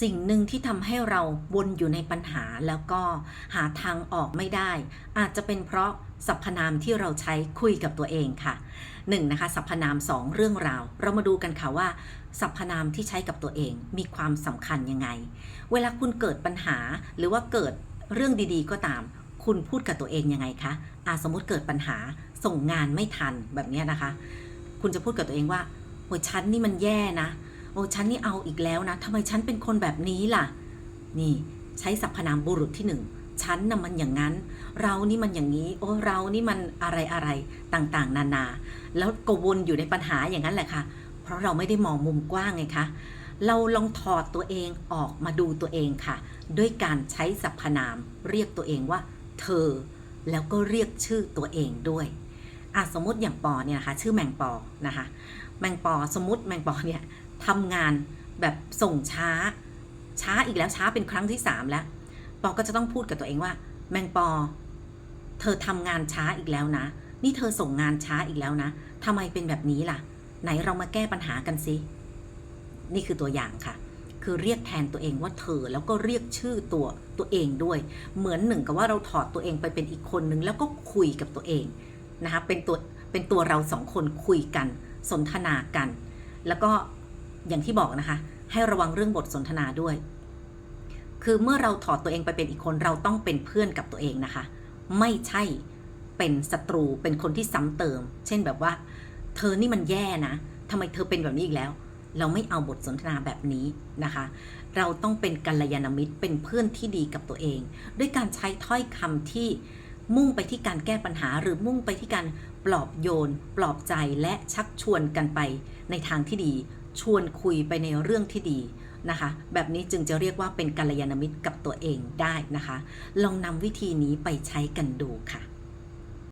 สิ่งหนึ่งที่ทำให้เราวนอยู่ในปัญหาแล้วก็หาทางออกไม่ได้ อาจจะเป็นเพราะสรรพนามที่เราใช้คุยกับตัวเองค่ะหนึ่งนะคะสรรพนามสองเรื่องราว เรามาดูกันค่ะว่าสรรพนามที่ใช้กับตัวเองมีความสำคัญยังไง เวลาคุณเกิดปัญหาหรือว่าเกิดเรื่องดีๆ ก็ตาม คุณพูดกับตัวเองยังไงคะอาสมมติเกิดปัญหาส่งงานไม่ทันแบบนี้นะคะ คุณจะพูดกับตัวเองว่าโอ้ยฉันนี่มันแย่นะ โอ้ฉันนี่เอาอีกแล้วนะทำไมฉันเป็นคนแบบนี้ล่ะ นี่ใช้สรรพนามบุรุษที่หนึ่งฉันน่ะมันอย่างนั้น เรานี่มันอย่างนี้ โอ้เรานี่มันอะไรอะไรต่างๆ นานา แล้วก็วนอยู่ในปัญหาอย่างนั้นแหละค่ะ เพราะเราไม่ได้มองมุมกว้างไงคะเราลองถอดตัวเองออกมาดูตัวเองค่ะ ด้วยการใช้สรรพนาม เรียกตัวเองว่า เธอ แล้วก็เรียกชื่อตัวเองด้วยอะสมมติอย่างปอเนี่ยนะคะชื่อแมงปอนะคะแมงปอสมมติแมงปอเนี่ย ทำงานแบบส่งช้า ช้าอีกแล้วช้าเป็นครั้งที่สามแล้ว ปอก็จะต้องพูดกับตัวเองว่า แมงปอ เธอทำงานช้าอีกแล้วนะ นี่เธอส่งงานช้าอีกแล้วนะทำไมเป็นแบบนี้ล่ะ ไหนเรามาแก้ปัญหากันสินี่คือตัวอย่างค่ะ คือเรียกแทนตัวเองว่าเธอแล้วก็เรียกชื่อตัวตัวเองด้วย เหมือนหนึ่งกับว่าเราถอดตัวเองไปเป็นอีกคนนึงแล้วก็คุยกับตัวเองนะคะเป็นตัวเป็นตัวเราสองคนคุยกัน สนทนากัน แล้วก็ อย่างที่บอกนะคะ ให้ระวังเรื่องบทสนทนาด้วย คือเมื่อเราถอดตัวเองไปเป็นอีกคนเราต้องเป็นเพื่อนกับตัวเองนะคะ ไม่ใช่เป็นศัตรูเป็นคนที่ซ้ำเติม เช่นแบบว่า เธอนี่มันแย่นะทำไมเธอเป็นแบบนี้อีกแล้ว เราไม่เอาบทสนทนาแบบนี้นะคะ เราต้องเป็นกัลยาณมิตรเป็นเพื่อนที่ดีกับตัวเอง ด้วยการใช้ถ้อยคำที่มุ่งไปที่การแก้ปัญหาหรือมุ่งไปที่การปลอบโยน ปลอบใจและชักชวนกันไปในทางที่ดี ชวนคุยไปในเรื่องที่ดีนะคะ แบบนี้จึงจะเรียกว่าเป็นกัลยาณมิตรกับตัวเองได้นะคะ ลองนำวิธีนี้ไปใช้กันดูค่ะ